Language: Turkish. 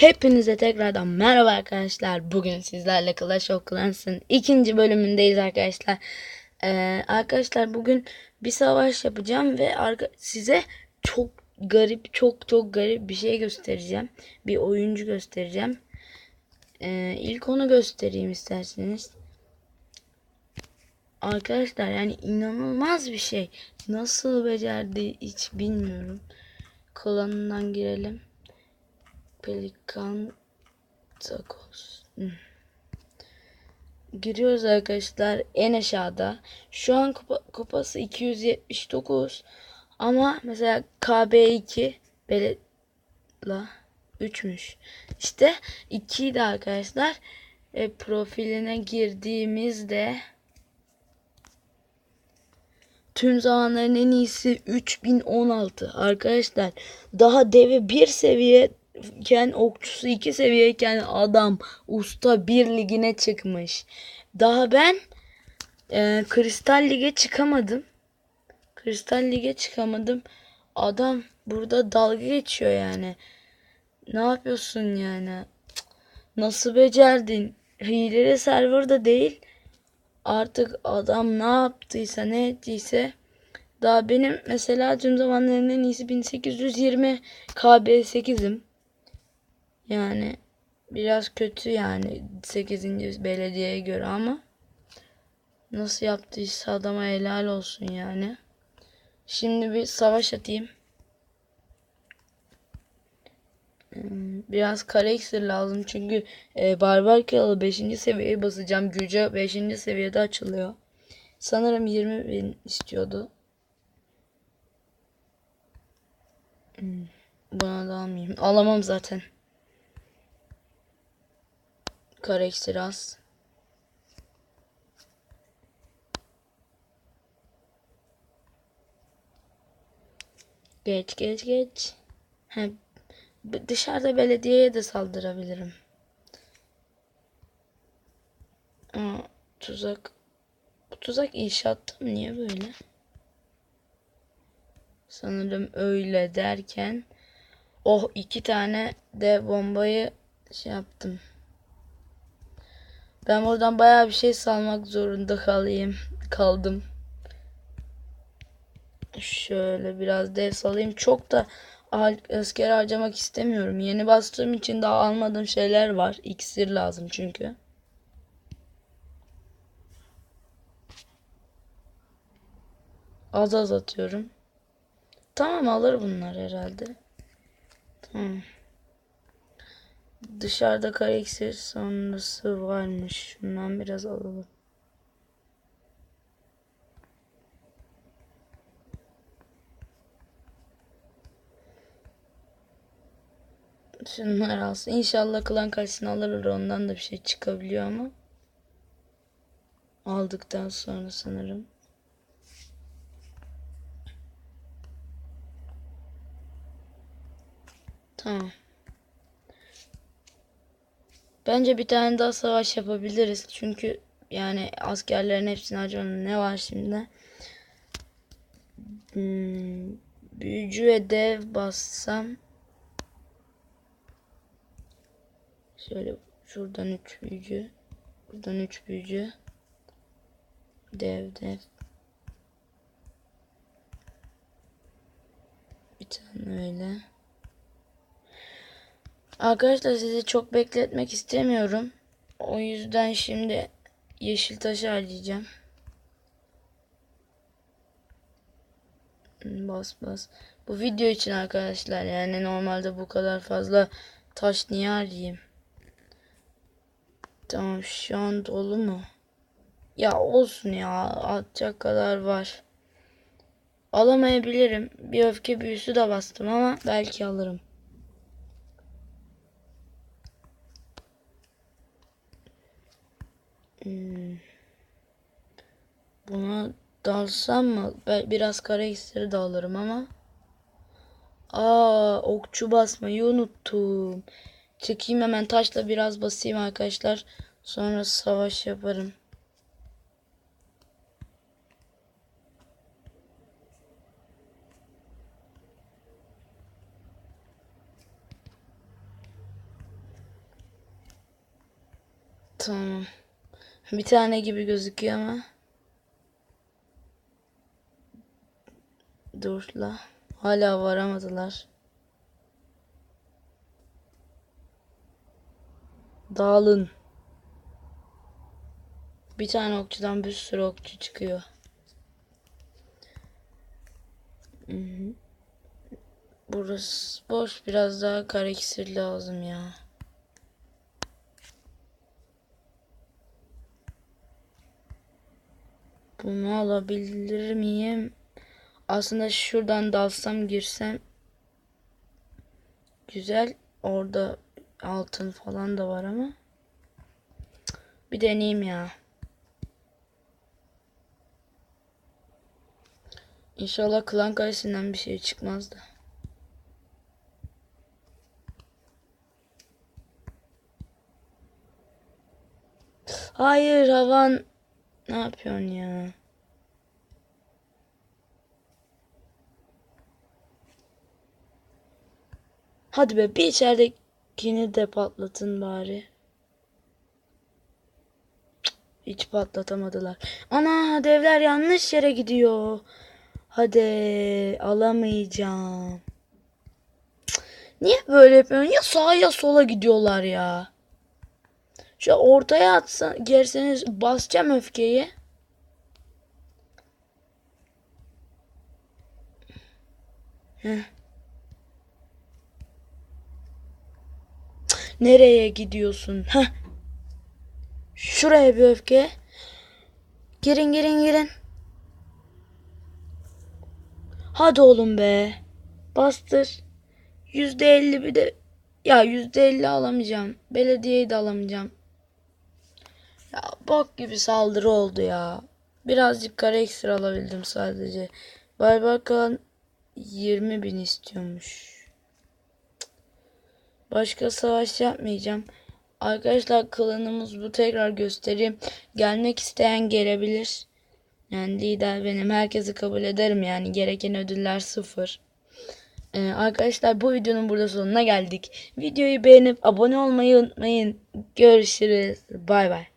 Hepinize tekrardan merhaba arkadaşlar. Bugün sizlerle Clash of Clans'ın ikinci bölümündeyiz arkadaşlar. Ee, arkadaşlar bugün bir savaş yapacağım ve size çok garip, çok çok garip bir şey göstereceğim. Bir oyuncu göstereceğim. Ee, ilk onu göstereyim isterseniz. Arkadaşlar yani inanılmaz bir şey. Nasıl becerdi hiç bilmiyorum. Klanından girelim. Pelikan. Hmm. Giriyoruz arkadaşlar en aşağıda. Şu an kupa, kupası 279 ama mesela KB2 böyle la 3'müş. İşte 2 de arkadaşlar e, profiline girdiğimizde tüm zamanların en iyisi 3016 arkadaşlar. Daha deve bir seviye iken okçusu iki seviyeyken adam usta bir ligine çıkmış. Daha ben e, kristal lige çıkamadım. Kristal lige çıkamadım. Adam burada dalga geçiyor yani. Ne yapıyorsun yani? Nasıl becerdin? Hileli serverda değil. Artık adam ne yaptıysa ne ettiyse daha benim mesela tüm zamanların en iyisi 1820 KB8'im. Yani biraz kötü yani 8. belediyeye göre ama nasıl yaptıysa adama helal olsun yani. Şimdi bir savaş atayım. Hmm, Biraz kare iksir lazım çünkü e, barbar kralı 5. seviyeye basacağım. Güce 5. seviyede açılıyor. Sanırım 20 bin istiyordu. Hmm, Buna da almayayım. Alamam zaten. İksir az. Geç geç geç. He, dışarıda belediyeye de saldırabilirim. Aa, tuzak. Bu tuzak inşaatta mı? Niye böyle? Sanırım öyle derken oh iki tane de bombayı şey yaptım. Ben buradan bayağı bir şey salmak zorunda kalayım. Kaldım. Şöyle biraz dev salayım. Çok da asker harcamak istemiyorum. Yeni bastığım için daha almadığım şeyler var. İksir lazım çünkü. Az az atıyorum. Tamam alır bunlar herhalde. Tamam. Dışarıda iksir sonrası varmış. Şundan biraz alalım. Şunlar alsın. İnşallah klan karşısına alırlar. Ondan da bir şey çıkabiliyor ama. Aldıktan sonra sanırım. Tamam. Bence bir tane daha savaş yapabiliriz. Çünkü yani askerlerin hepsini harcamam. Ne var şimdi? Hmm, büyücü ve dev bassam. Şöyle şuradan 3 büyücü. Buradan 3 büyücü. Dev dev. Bir tane öyle. Arkadaşlar sizi çok bekletmek istemiyorum. O yüzden şimdi yeşil taşı harcayacağım. Hmm, Bas bas. Bu video için arkadaşlar yani normalde bu kadar fazla taş niye harcayayım? Tamam şu an dolu mu? Ya olsun ya atacak kadar var. Alamayabilirim. Bir öfke büyüsü de bastım ama belki alırım. Buna dalsam mı? Ben biraz kara iksiri de alırım ama. Aa, okçu basmayı unuttum. Çıkayım hemen taşla biraz basayım arkadaşlar. Sonra savaş yaparım. Tamam. Bir tane gibi gözüküyor ama. Dur la. Hala varamadılar. Dağılın. Bir tane okçudan bir sürü okçu çıkıyor. Burası boş. Biraz daha kara lazım ya. Bunu alabilir miyim? Aslında şuradan dalsam girsem güzel. Orada altın falan da var ama. Bir deneyeyim ya. İnşallah klan kayısından bir şey çıkmaz da. Hayır havan ne yapıyorsun ya? Hadi be bir içeridekini de patlatın bari. Hiç patlatamadılar. Ana devler yanlış yere gidiyor. Hadi alamayacağım. Niye böyle yapıyorsun? Ya sağa ya sola gidiyorlar ya. Şu ortaya atsa gerseniz basacağım öfkeyi. Heh. Nereye gidiyorsun? Heh. Şuraya bir öfke. Girin girin girin. Hadi oğlum be. Bastır. Yüzde elli bir de ya yüzde elli alamayacağım. Belediyeyi de alamayacağım. Ya bok gibi saldırı oldu ya. Birazcık kara ekstra alabildim sadece. Barbakan 20 bin istiyormuş. Başka savaş yapmayacağım. Arkadaşlar klanımız bu tekrar göstereyim. Gelmek isteyen gelebilir. Yani lider benim. Herkesi kabul ederim yani. Gereken ödüller sıfır. Ee, arkadaşlar bu videonun burada sonuna geldik. Videoyu beğenip abone olmayı unutmayın. Görüşürüz. Bay bay.